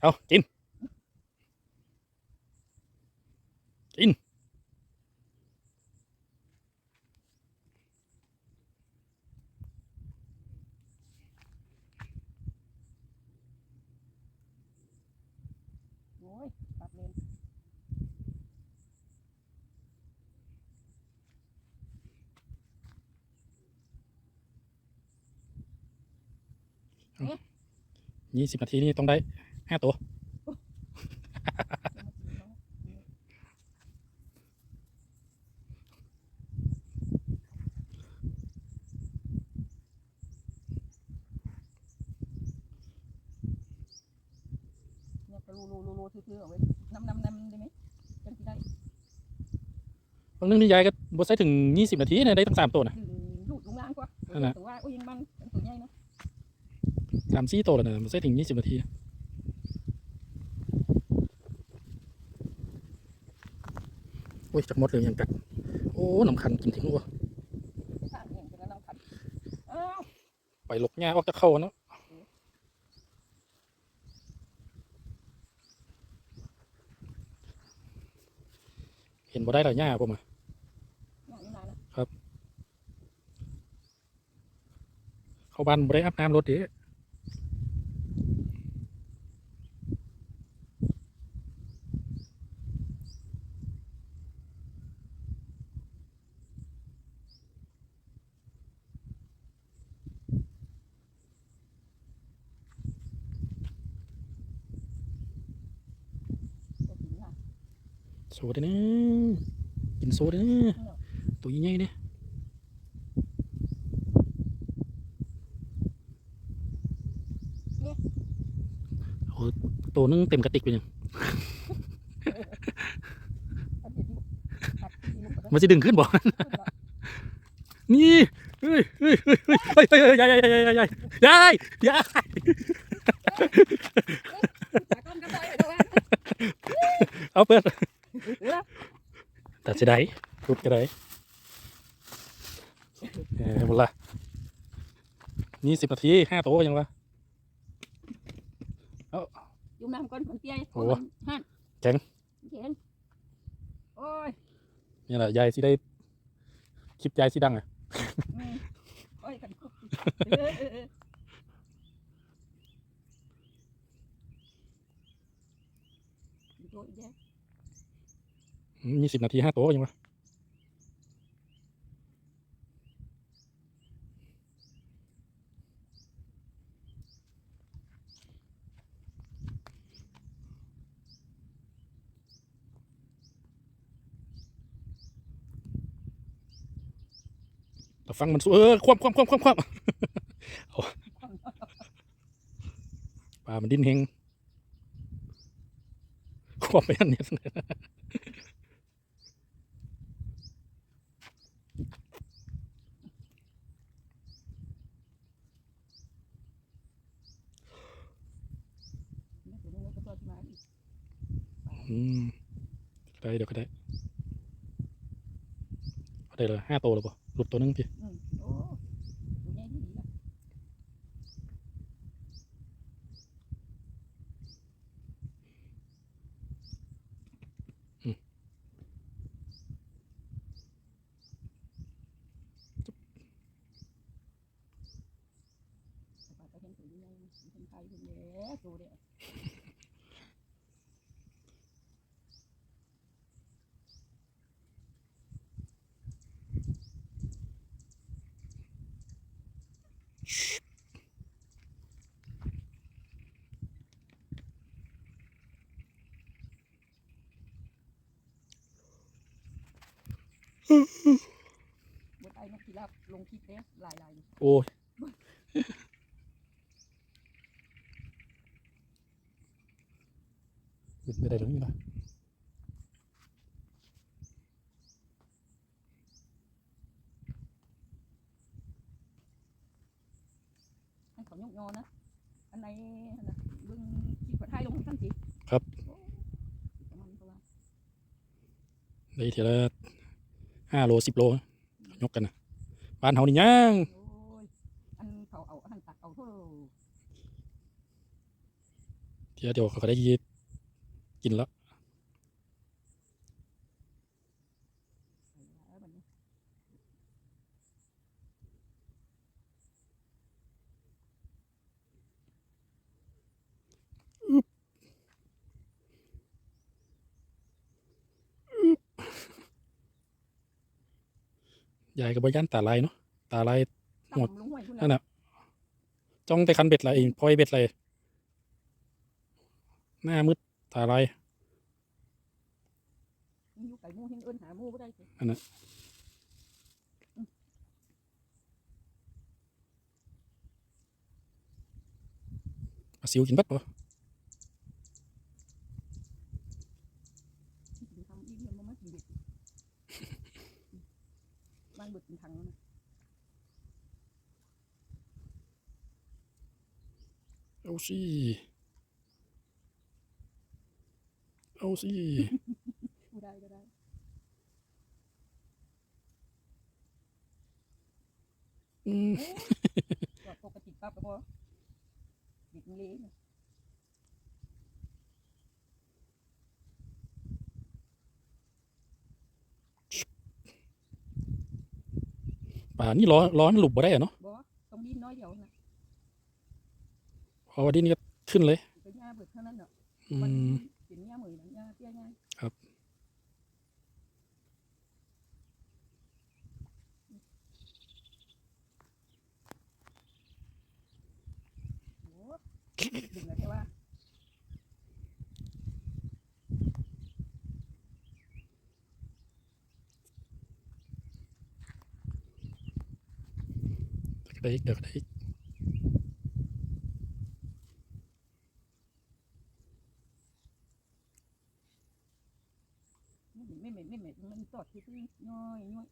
เอากิน กิน โอ้ยปรับเลนยี่สิบนาทีนี่ต้องได้ ห้าตัว เนี่ยก็รูรูรูรูทื่อๆเอาไว้น้ำน้ำน้ำได้ไหมจังสิได้บางเรื่องนี่ยายก็บดใช้ถึงยี่สิบนาทีเนี่ยได้ตั้งสามตัวนะดึงลูดลงล่างกว่านั่นน่ะ แต่ว่าโอ้ยยังบังเป็นตัวใหญ่เนาะสามสี่ตัวแล้วนะบดใช้ถึงยี่สิบนาทีนะ โอ้ยจากมดเลยยังกัด โอ้น้ำคันกินถึงวัวข้งรัวไปหลกหญ้าออกจากเข้าเนาะเห็นบ่ได้หรอหญ้าผมอะหน้านี่นานนะเข้าบ้านบ่ได้อาบน้ำรถด้ โซเด้อนะกินโซเด้อนะตัวใหญ่ๆเด้โอ้ตัวนึงเต็มกระติกไปยังอันเดียวที่ขัดที่ลูกกระมันจะดึงขึ้นบ่ขึ้นละนี่เฮ้ยเฮ้ยเฮ้ยเฮ้ยเฮ้ยเฮ้ยเฮ้ยยายยายยายยายยายยายยายตากล้องก็ได้เอาไว้เอาเปิดเออ ตัดจะได้รุดก็ได้เออหมดละนี่สิบนาทีห้าตัวยังวะยุ่มน้ำก่อนมันเตี้ยโอ้ มันหั่นแข็งแข็งโอ้ยนี่แหละยายสิได้ คลิปยายสิดังอะอืมโอ้ยกันคุกเออเออเอออีกตัวอีกแล้ว มีสิบนาทีห้าตัวยังวะฟังมันสู้เออคว่ำคว่ำคว่ำคว่ำคว่ำเอาปลามันดิ้นเฮงคว่ำไปอันเนี้ย เนี่ยตัวนี้ก็ตัวที่มาอีก อืมได้เดี๋ยวก็ได้เอาได้เลยห้าตัวแลยป่ะหลุดตัวหนึงพี่ อืมโอ้ตัวใหญ่ดีนะแต่ว่าก็เห็นตัวใหญ่นะเห็นใครอยู่แล้วตัวเดียว บนไอ้นกพิราบลงคลิปแล้วหลายลายๆอยู่โอ้ยบิดไม่ได้ตรงนี้นะอันเขายกยอนะ อันไหนอันน่ะเบึงคลิปกดไทยลงทั้งทีครับโอ้ประมาณเพราะว่าได้ทีละ ห้าโลสิบโล ยกกันนะบ้านเฮานี่ยังโอ้ยอันเขาเอาอันตักเอาเท่าเดี๋ยวเดี๋ยวเขาก็ได้กินแล้ว เอาบัดนี้ ยายกับบย่านตาลายเนาะตาลายหมดตำลงห้วยพุ่นนั่นน่ะน่ะจ้องแต่คันเบ็ดละเองพลอยเบ็ดเลยหน้ามืดตาลายมันอยู่ไก่หมูเฮงเอิ้นหาหมูบ่ได้สิปลาซิวกินบัดปะ กินทำอีกเรื่องบ่มากินเบ็ด บ้านเบิดเป็นทางแล้วนะเอาสิเอาสิบ่ได้ก็ได้อืมก็ปกติปั๊บก็บ่เบ็ดมันเละ ป่านี่ร้อนร้อนหลุบบ่ได้อะเนาะบ่ต้องดิ้นน้อยเดียวนะพอวันนี้นี่ก็ขึ้นเลยเป็นหญ้าเบิดเท่านั้นเนาะอืมันม เป็นหญ้าเหมยนะหญ้าเตี้ยหญ้าครับ โอ้ดึงแล้วใช่ว่า เดี๋ยวก็ ได้อีกเดี๋ยวก็ได้อีกไม่เหม็นไม่เหม็นไม่เหม็นมันตอดที่ตื้อย่อยย่อย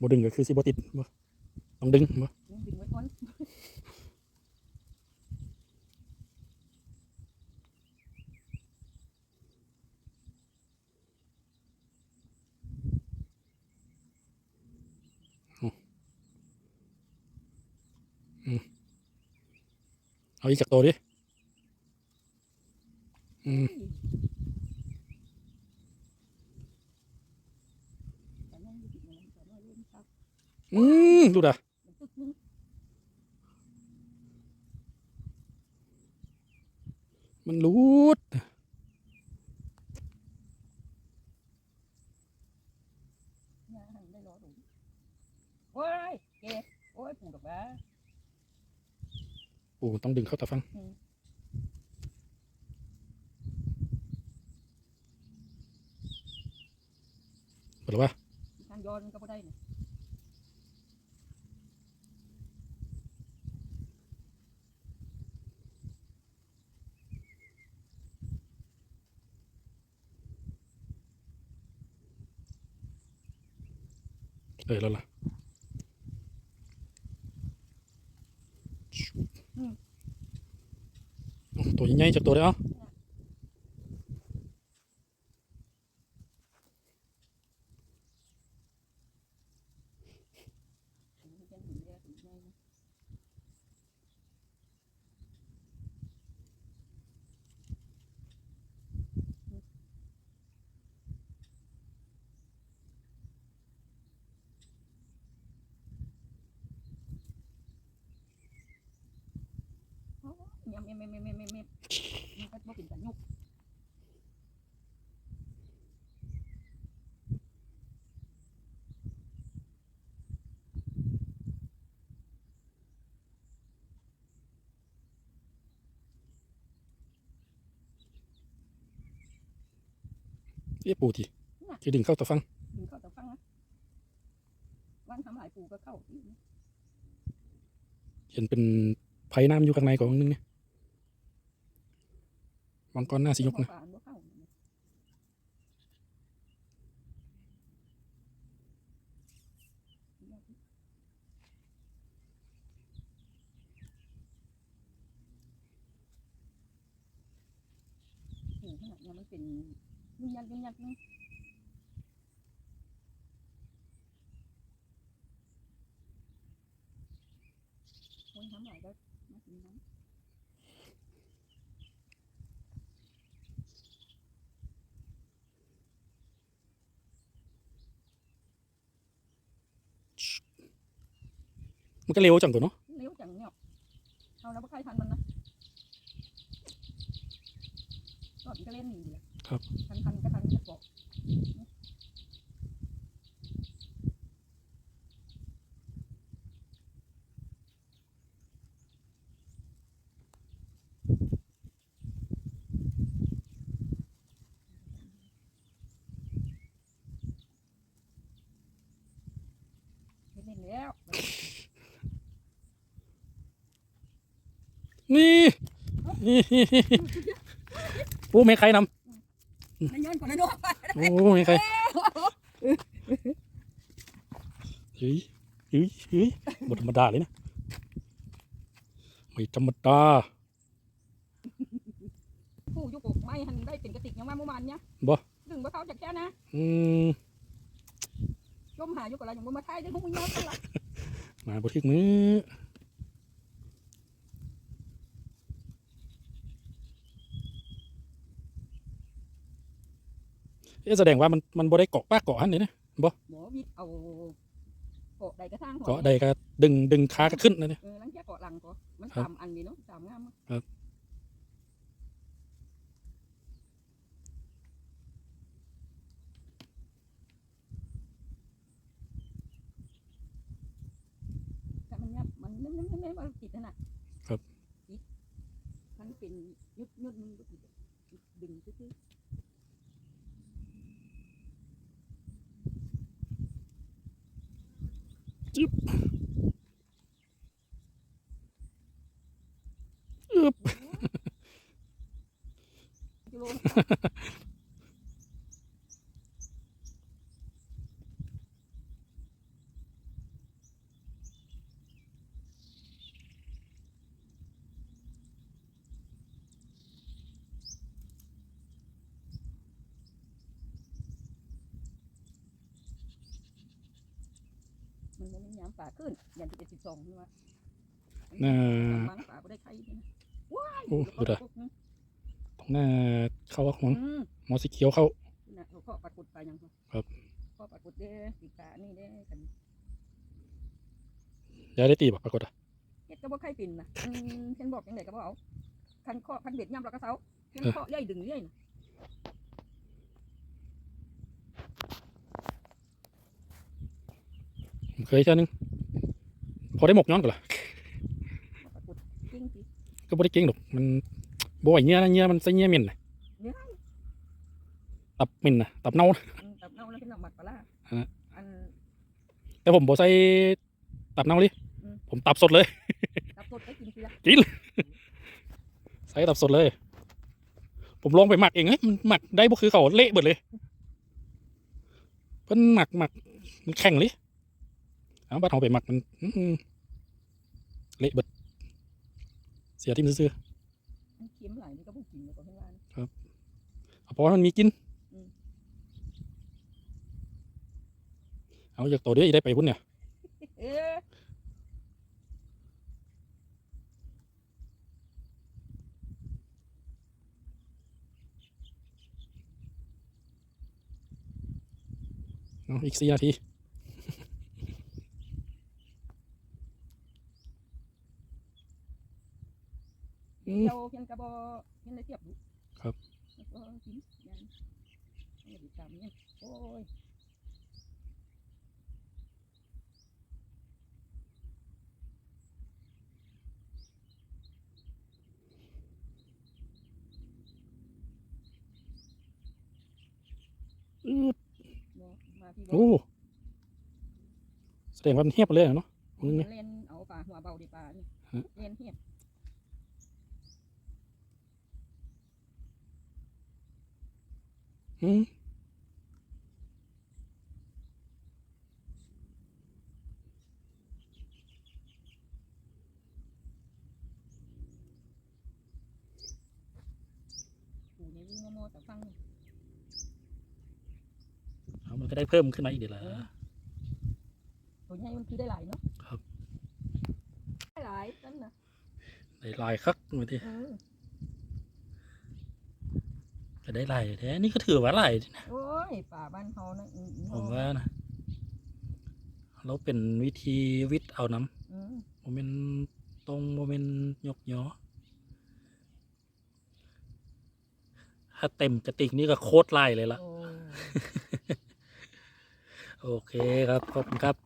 บ่ดึงก็คือสิบ่ติดบ่ต้องดึงบ่ยังดึงไว้ก่อน เอาอีกจากตัวดิ อืมอืมดูดะมันรู้ด้รอดูโอ้ยเก๋โอ้ยปูดอกบ้า โอ้ต้องดึงเข้าตาฟังอืมเปิดแล้วว่าทางย้อนก็บ่ได้เนี่ยเออแล้วล่ะโอ้ ตัวใหญ่ๆจากตัวเลยเอ้า มันจะหินแย่หินแย่นะ โอ้ยยำเอ็มเอ็มเอ็มเอ็มเอ็มเอ็มมันก็บ่เป็นกันยุกเรียกปูทีคือดึงเข้าตาฟังถึงเข้าแต่ฟังนะวันทำหลายปูก็เข้าอีกนะเห็นเป็นไผ่น้ำอยู่ข้างในของนึงเนี่ย วังก้อนหน้าสิยกนะเข้าป่าบ่เข้าเนี่ยปูขนาดเนี้ยมันเป็นยุ่งยักยุ่งยักนึงคนทำหลายก็มากินน้ำ มันก็เร็วจังตัวเนาะเลี้ยวจังเนี่ยเอาแล้วบ่ใครทันมันนะก็อีกก็เล่นนี่แหละทันทันก็ทันก็บอก เล่นแล้ว นี่นี่โอ้ไม่ใครนนายย้อนก่อนนะด้วยำโอ้ไม่ใครเฮ้ยเฮ้ยเฮ้ยบธรรมดาเลยนะ ไม่ธรรมดาผู้ยุกกไม่หันได้เป็นกระติกยังมาเมื่อวานเนี่ยบ่ดึงบ่เขาจากแค่นะ อืมจมหาอยู่กับอะไรอย่างบ่มาไทยได้พวกมึงย้อนกันละมาบทึกมือ เอ๊ะแสดงว่ามันมันบ่ได้เกาะป้าเกาะหันเลยนะหมอวิทย์เอาเกาะใดกระทั่งเกาะใดก็ดึงดึงขาก็ขึ้นนะเนี่ยเออหลังจากเกาะหลังก็มันครับสามอันนี่เนาะสามงามครับแต่มันยับมันไม่ไม่ไม่ไม่ติดนั่นน่ะครับติดมันเป็นยุดยุดมันก็ติดดึงซื่ออึบ ๆกิโล มันไม่ยามป่าขึ้นยันที่เจ็ดสิบสองนี่วะน่าบางป่าก็ได้ใครนี่นะว้ายโอ้ดูดิตรง หน้าเข้าหัวอืมหมอสีเขียวเข้าน่ะเขาเคาะปัดกุดไปยังครับเคาะปัดกุดเด้ปีกานี่เด้กันยายได้ตีบ่ปรากฏอะเฮ็ดก็บ่ใครปิ่นน่ะอืมเพิ่นบอกจังไดก็บ่เอาคันเคาะคันเบ็ดย่ำแล้วก็เซาเพิ่นเคาะใหญ่ดึงใหญ่น่ะผมเคยเช่อนึงพอได้หมกย้อนกันละปัดกุดจริงสิก็บ่ได้เก่งหรอกมัน บ่ไหวเงี้ยนะเงี้ยมันใส่เงี้ยเหม็นน่ะเนื้อตับเหม็นน่ะตับเน่านะอืมตับเน่าแล้วเพิ่นเอาหมักปลาร้าฮะอัน แต่ผมบ่ใส่ตับเน่าเลยอืม ผมตับสดเลย ตับสดไปกินสิละใส่ตับสดเลย ผมลองไปหมักเองเฮ้ยมันหมักได้บ่คือเขาเละเบิดเลยเพิ่นหมักหมักมันแข็งเลยเอาบัดเอาไปหมักมันอื้อหือเละเบิดเสียทิมซื่อ มันเค็มหลายนี่ก็บ่กินแล้วก็เพิ่นว่านะๆเอาเพราะว่ามันมีกินอืมเอาอยากตัวเดียวอีได้ไปพุ่นเนี่ยเอ๊ะเอาอีกสี่นาที อืม เจ้าเพิ่นก็บ่เพิ่นเลยเทียบดูครับ แล้วก็กินยันเอาไปตามเนี่ยโอ้ยอื้อบ่มาพี่บ่โอ้แสดงว่ามันเฮียบไปเลยเหรอเนาะมึงเนี่ย เล่นเอาปลาหัวเบาดีปลานี่ฮะ เล่นเฮียบ อืม อยู่ในวิวมอๆแต่ฟังนี่ เอามันก็ได้เพิ่มขึ้นมาอีกเดี๋ยวละตัวใหญ่มันคือได้หลายเนาะ ครับ ได้หลหลายนั่นน่ะได้หลายคักมาดิเออ ก็ได้หลายแท้นี่ก็ถือว่าหลายนะโอ้ยป่าบ้านเขานะอืมผมว่านะเราเป็นวิธีวิทย์เอาน้ำอืมโมเมนตรงโมเมนยกยอถ้าเต็มกระติกนี่ก็โคตรไล่เลยละโอ้ โอเคครับ ขอบคุณครับ